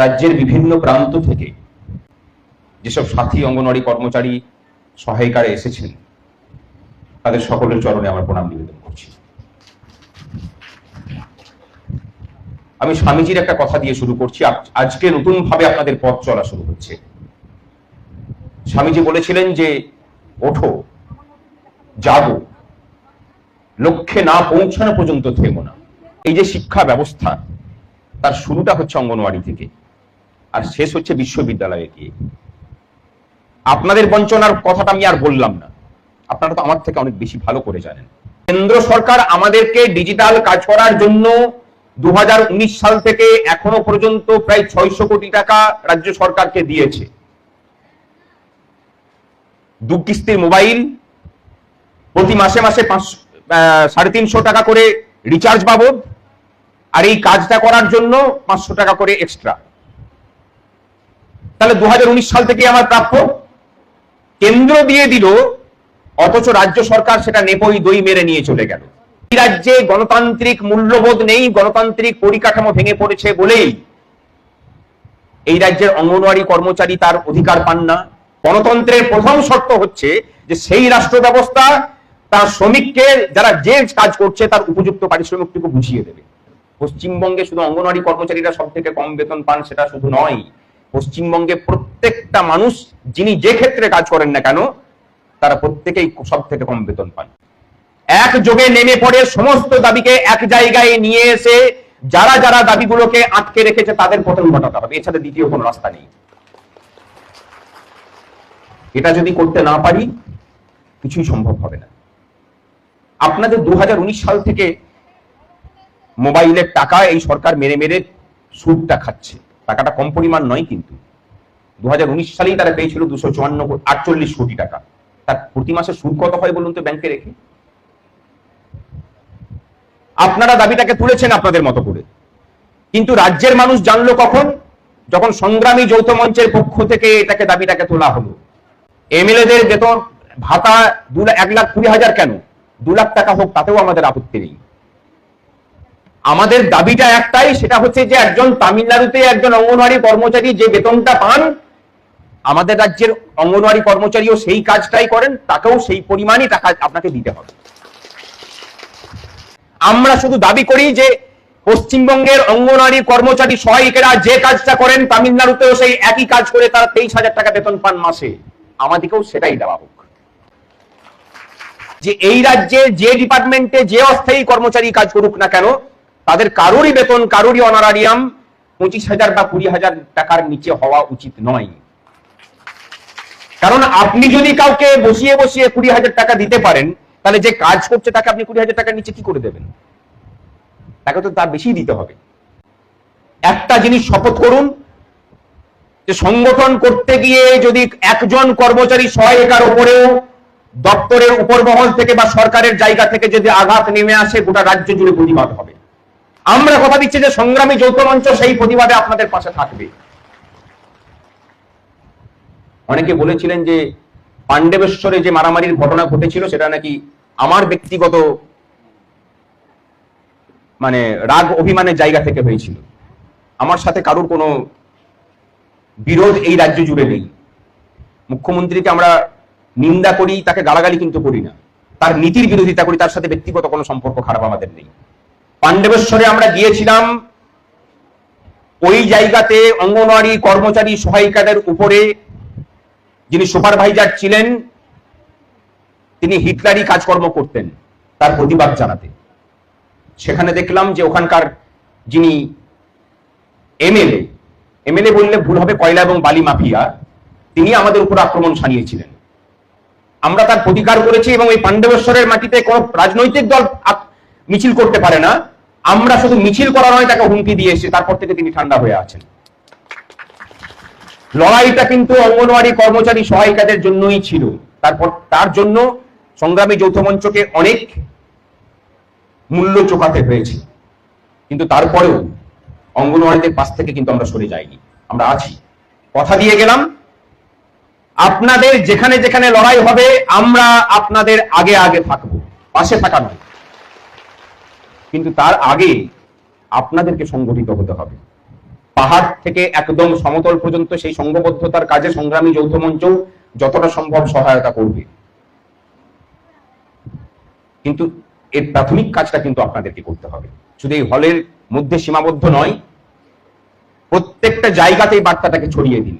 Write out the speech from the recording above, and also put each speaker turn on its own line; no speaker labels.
রাজ্যের বিভিন্ন প্রান্ত থেকে যেসব সাথী, অঙ্গনওয়াড়ি কর্মচারী সহায়িকারে এসেছেন, তাদের সকলের চরণে আমার প্রণাম নিবেদন করছি। আমি স্বামীজির একটা কথা দিয়ে শুরু করছি। আজ- আজকে নতুন আপনাদের পথ চলা শুরু হচ্ছে। স্বামীজি বলেছিলেন যে, ওঠো, জাগো, লক্ষ্যে না পৌঁছানো পর্যন্ত থেমো না। এই যে শিক্ষা ব্যবস্থা, তার শুরুটা হচ্ছে অঙ্গনওয়াড়ি থেকে। আর শেষ হচ্ছে বিশ্ববিদ্যালয়ে গিয়ে আপনাদের বঞ্চনার কথাটা আমি আর বললাম না। আপনারা তো আমার থেকে অনেক বেশি ভালো করে জানেন। কেন্দ্র সরকার আমাদেরকে ডিজিটাল কাজ করার জন্য দুহাজার উনিশ সাল থেকে এখনও পর্যন্ত প্রায় ছয়শো কোটি টাকা রাজ্য সরকারকে দিয়েছে। দু কিস্তির মোবাইল, প্রতি মাসে মাসে সাড়ে তিনশো টাকা করে রিচার্জ বাবদ, আর এই কাজটা করার জন্য পাঁচশো টাকা করে এক্সট্রা তাহলে দু হাজার উনিশ সাল থেকে আমার প্রাপ্য। কেন্দ্র দিয়ে দিল, অথচ রাজ্য সরকার সেটা নেপই দই মেরে নিয়ে চলে গেল। এই রাজ্যে গণতান্ত্রিক মূল্যবোধ নেই, গণতান্ত্রিক পরিকাঠামো ভেঙে পড়েছে বলেই এই রাজ্যের অঙ্গনওয়াড়ি কর্মচারী তার অধিকার পান না। গণতন্ত্রের প্রথম শর্ত হচ্ছে যে সেই রাষ্ট্র ব্যবস্থা তার শ্রমিককে, যারা যে কাজ করছে, তার উপযুক্ত পারিশ্রমিকটুকু বুঝিয়ে দেবে। পশ্চিমবঙ্গে শুধু অঙ্গনওয়াড়ি কর্মচারীরা সব থেকে কম বেতন পান, সেটা শুধু নয়। পশ্চিমবঙ্গে প্রত্যেকটা মানুষ, যিনি যে ক্ষেত্রে কাজ করেন না কেন, তারা প্রত্যেকেই সব থেকে কম বেতন পান। এক যোগে নেমে পড়ে সমস্ত দাবিকে এক জায়গায় নিয়ে এসে যারা যারা দাবিগুলোকে আটকে রেখেছে, তাদের পতন ঘটাতে হবে। এছাড়া দ্বিতীয় কোনো রাস্তা নেই। এটা যদি করতে না পারি, কিছুই সম্ভব হবে না। আপনাদের দু হাজার উনিশ সাল থেকে মোবাইলের টাকা এই সরকার মেরে মেরে সুদটা খাচ্ছে। টাকাটা কম পরিমাণ নয় কিন্তু। দু সালেই তারা পেয়েছিল দুশো চুয়ান্ন আটচল্লিশ কোটি টাকা। তার প্রতি মাসে সুদ কত হয় বলুন তো ব্যাংকে রেখে? আপনারা দাবিটাকে তুলেছেন আপনাদের মতো করে। কিন্তু রাজ্যের মানুষ জানলো কখন? যখন সংগ্রামী যৌথ মঞ্চের পক্ষ থেকে এটাকে দাবিটাকে তোলা হলো। এমএলএদের বেতন ভাতা দু এক লাখ কুড়ি হাজার কেন? দু লাখ টাকা হোক, তাতেও আমাদের আপত্তি নেই। আমাদের দাবিটা একটাই, সেটা হচ্ছে যে একজন তামিলনাড়ুতে একজন অঙ্গনওয়াড়ি কর্মচারী যে বেতনটা পান, আমাদের রাজ্যের অঙ্গনওয়াড়ি কর্মচারীও সেই কাজটাই করেন, তাকেও সেই পরিমাণই টাকা আপনাকে দিতে হবে। আমরা শুধু দাবি করি যে পশ্চিমবঙ্গের অঙ্গনওয়াড়ি কর্মচারী সহায়িকেরা যে কাজটা করেন, তামিলনাড়ুতেও সেই একই কাজ করে তারা তেইশ হাজার টাকা বেতন পান মাসে। আমাদেরকেও সেটাই দেওয়া হোক। যে এই রাজ্যে যে ডিপার্টমেন্টে যে অস্থায়ী কর্মচারী কাজ করুক না কেন তাদের কারোরই বেতন, কারোরই অনারারিয়াম পঁচিশ হাজার বা কুড়ি হাজার টাকার নিচে হওয়া উচিত নয়। কারণ আপনি যদি কাউকে বসিয়ে বসিয়ে কুড়ি হাজার টাকা দিতে পারেন, তাহলে যে কাজ করছে তাকে আপনি কুড়ি হাজার টাকার নিচে কি করে দেবেন? তাকে তো তার বেশি দিতে হবে। একটা জিনিস শপথ করুন, যে সংগঠন করতে গিয়ে যদি একজন কর্মচারী সহায়িকার উপরেও দপ্তরের উপর মহল থেকে বা সরকারের জায়গা থেকে যদি আঘাত নেমে আসে, গোটা রাজ্য জুড়ে প্রতিবাদ হবে। আমরা কথা দিচ্ছি যে সংগ্রামী যৌথ মঞ্চ সেই প্রতিবাদে আপনাদের পাশে থাকবে। অনেকে বলেছিলেন যে পাণ্ডবেশ্বরে যে মারামারির ঘটনা ঘটেছিল, সেটা নাকি আমার ব্যক্তিগত মানে রাগ অভিমানের জায়গা থেকে হয়েছিল। আমার সাথে কারোর কোনো বিরোধ এই রাজ্য জুড়ে নেই। মুখ্যমন্ত্রীকে আমরা নিন্দা করি, তাকে গালাগালি কিন্তু করি না। তার নীতির বিরোধিতা করি, তার সাথে ব্যক্তিগত কোনো সম্পর্ক খারাপ আমাদের নেই। পাণ্ডবেশ্বরে আমরা গিয়েছিলাম। ওই জায়গাতে অঙ্গনওয়াড়ি কর্মচারী সহায়িকাদের উপরে যিনি সুপারভাইজার ছিলেন, তিনি হিটলারি কাজকর্ম করতেন তার প্রতিবাদ জানাতে। সেখানে দেখলাম যে ওখানকার যিনি এমএলএ এমএলএ বললে ভুল হবে কয়লা এবং বালি মাফিয়া, তিনি আমাদের উপর আক্রমণ সানিয়েছিলেন আমরা তার প্রতিকার করেছি এবং এই পাণ্ডবেশ্বরের মাটিতে কোনো রাজনৈতিক দল মিছিল করতে পারে না। আমরা শুধু মিছিল করা নয়, তাকে হুমকি দিয়ে এসেছি। তারপর থেকে তিনি ঠান্ডা হয়ে আছেন। লড়াইটা কিন্তু অঙ্গনওয়াড়ি কর্মচারী সহায়িকাদের জন্যই ছিল। তারপর তার জন্য সংগ্রামী যৌথ মঞ্চকে অনেক মূল্য চোকাতে হয়েছে। কিন্তু তারপরেও অঙ্গনওয়াড়িদের পাশ থেকে কিন্তু আমরা সরে যাইনি। আমরা আছি। কথা দিয়ে গেলাম, আপনাদের যেখানে যেখানে লড়াই হবে, আমরা আপনাদের আগে আগে থাকব। পাশে থাকা নয়। কিন্তু তার আগে আপনাদেরকে সংগঠিত হতে হবে। পাহাড় থেকে একদম সমতল পর্যন্ত সেই সংঘবদ্ধতার কাজে সংগ্রামী যৌথ মঞ্চ যতটা সম্ভব সহায়তা করবে। কিন্তু এর প্রাথমিক কাজটা কিন্তু আপনাদেরকে করতে হবে। শুধু এই হলের মধ্যে সীমাবদ্ধ নয়, প্রত্যেকটা জায়গাতেই বার্তাটাকে ছড়িয়ে দিন।